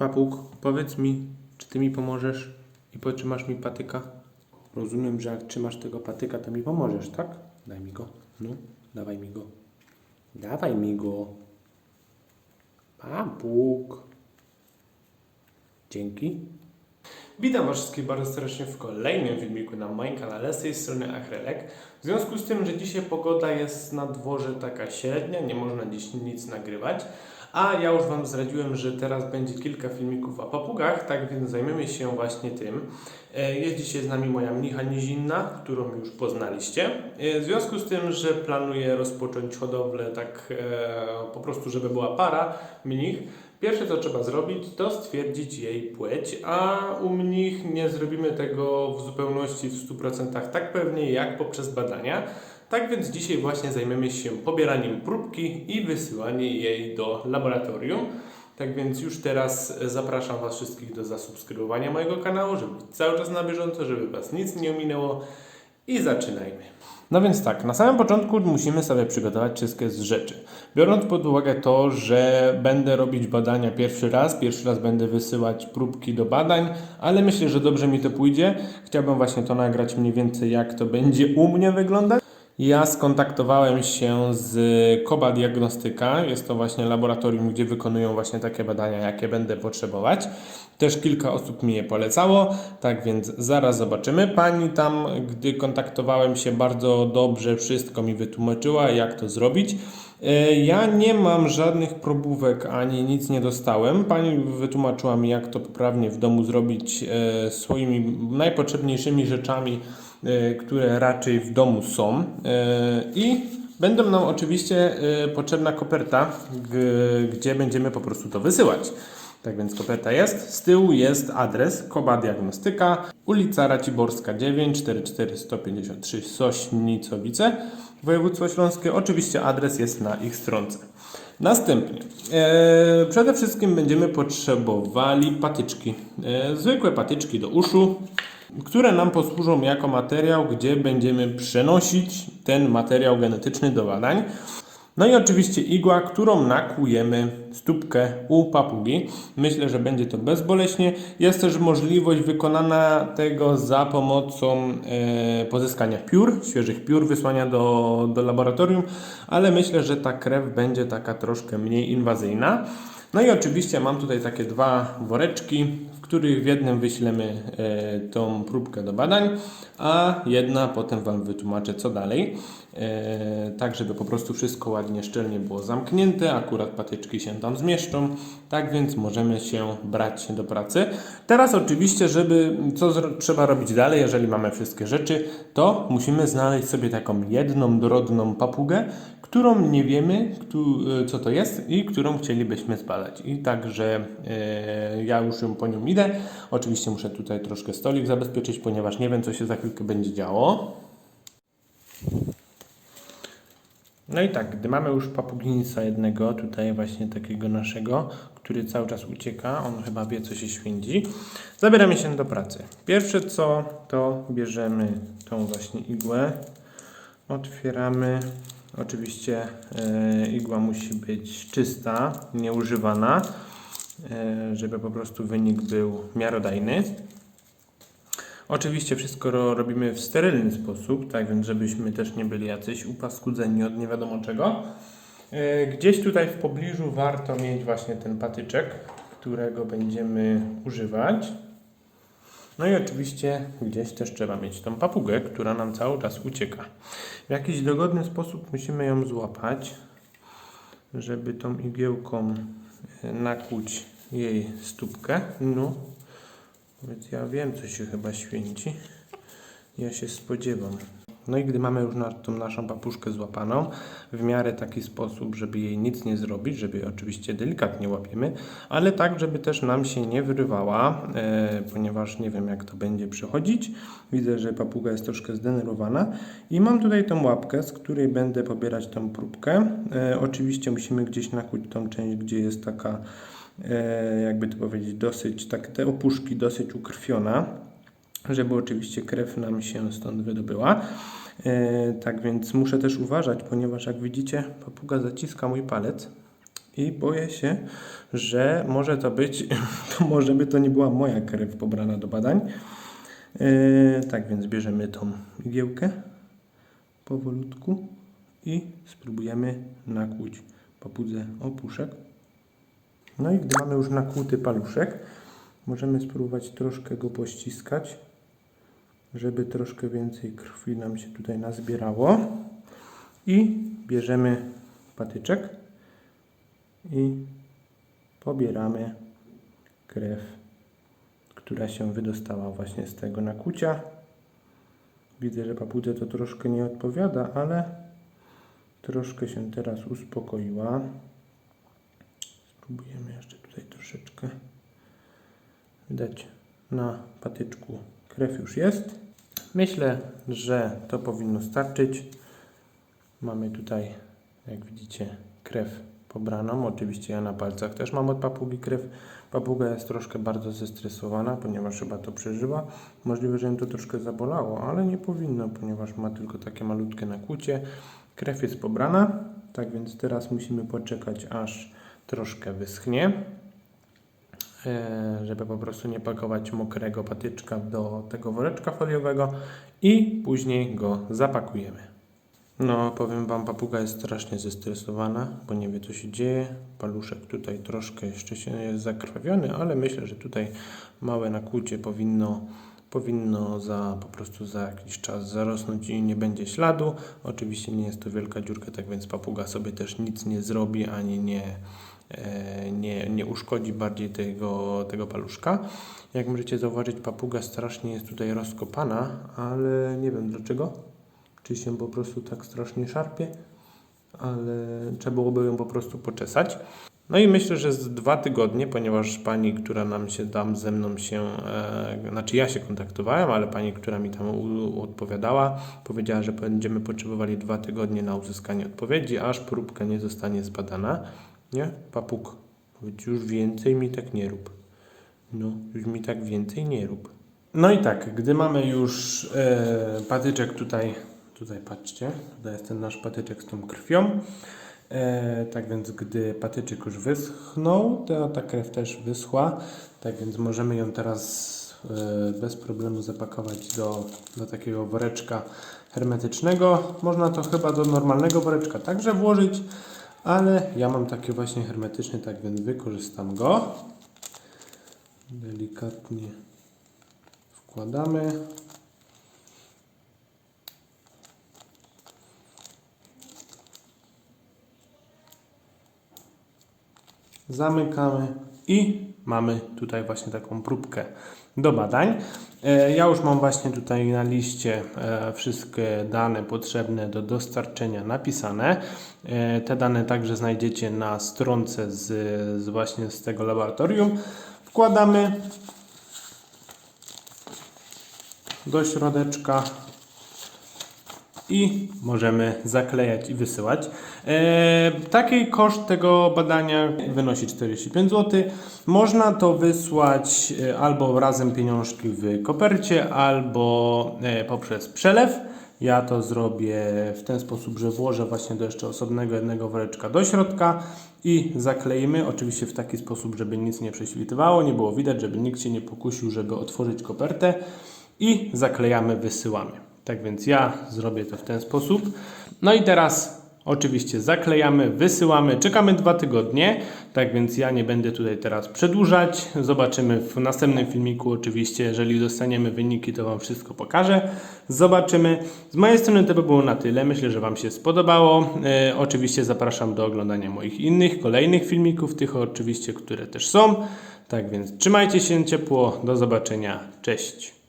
Papuk, powiedz mi, czy ty mi pomożesz i potrzymasz mi patyka? Rozumiem, że jak trzymasz tego patyka, to mi pomożesz, tak? Daj mi go. No, dawaj mi go. Dawaj mi go. Papuk. Dzięki. Witam Was wszystkich bardzo serdecznie w kolejnym filmiku na moim kanale z tej strony Achrelek. W związku z tym, że dzisiaj pogoda jest na dworze taka średnia, nie można dziś nic nagrywać, a ja już Wam zdradziłem, że teraz będzie kilka filmików o papugach, tak więc zajmiemy się właśnie tym. E, Jest dzisiaj z nami moja mnicha nizinna, którą już poznaliście. E, W związku z tym, że planuję rozpocząć hodowlę tak e, po prostu, żeby była para mnich, Pierwsze co trzeba zrobić, to stwierdzić jej płeć, a u mnich nie zrobimy tego w zupełności w 100% tak pewnie jak poprzez badania. Tak więc dzisiaj właśnie zajmiemy się pobieraniem próbki i wysyłaniem jej do laboratorium. Tak więc już teraz zapraszam Was wszystkich do zasubskrybowania mojego kanału, żeby być cały czas na bieżąco, żeby Was nic nie ominęło i zaczynajmy. No więc tak, na samym początku musimy sobie przygotować wszystkie z rzeczy. Biorąc pod uwagę to, że będę robić badania pierwszy raz, pierwszy raz będę wysyłać próbki do badań, ale myślę, że dobrze mi to pójdzie. Chciałbym właśnie to nagrać mniej więcej jak to będzie u mnie wyglądać. Ja skontaktowałem się z Koba Diagnostyka. Jest to właśnie laboratorium, gdzie wykonują właśnie takie badania, jakie będę potrzebować. Też kilka osób mi je polecało, tak więc zaraz zobaczymy. Pani tam, gdy kontaktowałem się, bardzo dobrze wszystko mi wytłumaczyła, jak to zrobić. E, Ja nie mam żadnych probówek ani nic nie dostałem. Pani wytłumaczyła mi, jak to poprawnie w domu zrobić e, swoimi najpotrzebniejszymi rzeczami, e, które raczej w domu są. I będą nam oczywiście potrzebna koperta, gdzie będziemy po prostu to wysyłać. Tak więc koperta jest. Z tyłu jest adres Koba Diagnostyka, ulica Raciborska 9 44153 Sośnicowice, województwo śląskie. Oczywiście adres jest na ich stronce. Następnie, e, przede wszystkim będziemy potrzebowali patyczki. E, zwykłe patyczki do uszu, które nam posłużą jako materiał, gdzie będziemy przenosić ten materiał genetyczny do badań. No i oczywiście igła, którą nakłujemy stópkę u papugi. Myślę, że będzie to bezboleśnie. Jest też możliwość wykonania tego za pomocą e, pozyskania piór, świeżych piór, wysłania do, do laboratorium, ale myślę, że ta krew będzie taka troszkę mniej inwazyjna. No i oczywiście mam tutaj takie dwa woreczki, w których w jednym wyślemy e, tą próbkę do badań, a jedna potem Wam wytłumaczę co dalej. E, tak, żeby po prostu wszystko ładnie, szczelnie było zamknięte, akurat patyczki się tam zmieszczą, tak więc możemy się brać do pracy. Teraz oczywiście, żeby co trzeba robić dalej, jeżeli mamy wszystkie rzeczy, to musimy znaleźć sobie taką jedną, drobną papugę, którą nie wiemy, któ- co to jest i którą chcielibyśmy zbadać. I także e, ja już ją po nią idę. Oczywiście muszę tutaj troszkę stolik zabezpieczyć, ponieważ nie wiem, co się za chwilkę będzie działo. No i tak, gdy mamy już papuginisa jednego, tutaj właśnie takiego naszego, który cały czas ucieka, on chyba wie, co się święci, zabieramy się do pracy. Pierwsze co, to bierzemy tą właśnie igłę, otwieramy. Oczywiście e, igła musi być czysta, nieużywana, e, żeby po prostu wynik był miarodajny. Oczywiście wszystko ro, robimy w sterylny sposób, tak więc żebyśmy też nie byli jacyś upaskudzeni od nie wiadomo czego. E, Gdzieś tutaj w pobliżu warto mieć właśnie ten patyczek, którego będziemy używać. No i oczywiście gdzieś też trzeba mieć tą papugę, która nam cały czas ucieka. W jakiś dogodny sposób musimy ją złapać, żeby tą igiełką e, nakłuć jej stópkę. No, więc ja wiem, co się chyba święci. Ja się spodziewam. No i gdy mamy już na, tą naszą papuszkę złapaną, w miarę taki sposób, żeby jej nic nie zrobić, żeby oczywiście delikatnie łapiemy, ale tak, żeby też nam się nie wyrywała, e, ponieważ nie wiem jak to będzie przechodzić. Widzę, że papuga jest troszkę zdenerwowana i mam tutaj tą łapkę, z której będę pobierać tą próbkę. E, oczywiście musimy gdzieś nakłuć tą część, gdzie jest taka e, jakby to powiedzieć, dosyć, tak te opuszki dosyć ukrwiona, żeby oczywiście krew nam się stąd wydobyła. E, tak więc muszę też uważać, ponieważ jak widzicie, papuga zaciska mój palec. I boję się, że może to być, to może by to nie była moja krew pobrana do badań. Yy, tak więc bierzemy tą igiełkę powolutku i spróbujemy nakłuć papudze opuszek. No i gdy mamy już nakłuty paluszek, możemy spróbować troszkę go pościskać, żeby troszkę więcej krwi nam się tutaj nazbierało. I bierzemy patyczek i pobieramy krew, która się wydostała właśnie z tego nakłucia. Widzę, że papudze to troszkę nie odpowiada, ale troszkę się teraz uspokoiła. Spróbujemy jeszcze tutaj troszeczkę. Widać na patyczku krew już jest. Myślę, że to powinno starczyć. Mamy tutaj, jak widzicie, krew pobraną. Oczywiście ja na palcach też mam od papugi krew. Papuga jest troszkę bardzo zestresowana, ponieważ chyba to przeżyła. Możliwe, że ją to troszkę zabolało, ale nie powinno, ponieważ ma tylko takie malutkie nakłucie. Krew jest pobrana, tak więc teraz musimy poczekać, aż troszkę wyschnie, żeby po prostu nie pakować mokrego patyczka do tego woreczka foliowego i później go zapakujemy. No, powiem Wam, papuga jest strasznie zestresowana, bo nie wie co się dzieje. Paluszek tutaj troszkę jeszcze się jest zakrwawiony, ale myślę, że tutaj małe nakłucie powinno, powinno za, po prostu za jakiś czas zarosnąć i nie będzie śladu. Oczywiście nie jest to wielka dziurka, tak więc papuga sobie też nic nie zrobi, ani nie, e, nie, nie uszkodzi bardziej tego, tego paluszka. Jak możecie zauważyć, papuga strasznie jest tutaj rozkopana, ale nie wiem dlaczego czy się po prostu tak strasznie szarpie, ale trzeba byłoby ją po prostu poczesać. No i myślę, że z dwa tygodnie, ponieważ pani, która nam się tam ze mną się, e, znaczy ja się kontaktowałem, ale pani, która mi tam u, odpowiadała, powiedziała, że będziemy potrzebowali dwa tygodnie na uzyskanie odpowiedzi, aż próbka nie zostanie zbadana. Nie? Papuk, powiedz, już więcej mi tak nie rób. No, już mi tak więcej nie rób. No i tak, gdy mamy już e, patyczek tutaj Tutaj patrzcie, tutaj jest ten nasz patyczek z tą krwią. E, tak więc gdy patyczek już wyschnął, to ta krew też wyschła. Tak więc możemy ją teraz e, bez problemu zapakować do, do takiego woreczka hermetycznego. Można to chyba do normalnego woreczka także włożyć, ale ja mam taki właśnie hermetyczny, tak więc wykorzystam go. Delikatnie wkładamy. zamykamy i mamy tutaj właśnie taką próbkę do badań. E, ja już mam właśnie tutaj na liście e, wszystkie dane potrzebne do dostarczenia napisane. E, te dane także znajdziecie na stronce z, z właśnie z tego laboratorium. Wkładamy do środeczka i możemy zaklejać i wysyłać. E, taki koszt tego badania wynosi 45 zł. Można to wysłać e, albo razem pieniążki w kopercie, albo e, poprzez przelew. Ja to zrobię w ten sposób, że włożę właśnie do jeszcze osobnego jednego woreczka do środka i zakleimy. Oczywiście w taki sposób, żeby nic nie prześwitywało, nie było widać, żeby nikt się nie pokusił, żeby otworzyć kopertę i zaklejamy, wysyłamy. Tak więc ja zrobię to w ten sposób. No i teraz oczywiście zaklejamy, wysyłamy, czekamy dwa tygodnie. Tak więc ja nie będę tutaj teraz przedłużać. Zobaczymy w następnym filmiku. Oczywiście, jeżeli dostaniemy wyniki, to Wam wszystko pokażę. Zobaczymy. Z mojej strony to by było na tyle. Myślę, że Wam się spodobało. E, oczywiście zapraszam do oglądania moich innych, kolejnych filmików, tych oczywiście, które też są. Tak więc trzymajcie się ciepło. Do zobaczenia. Cześć.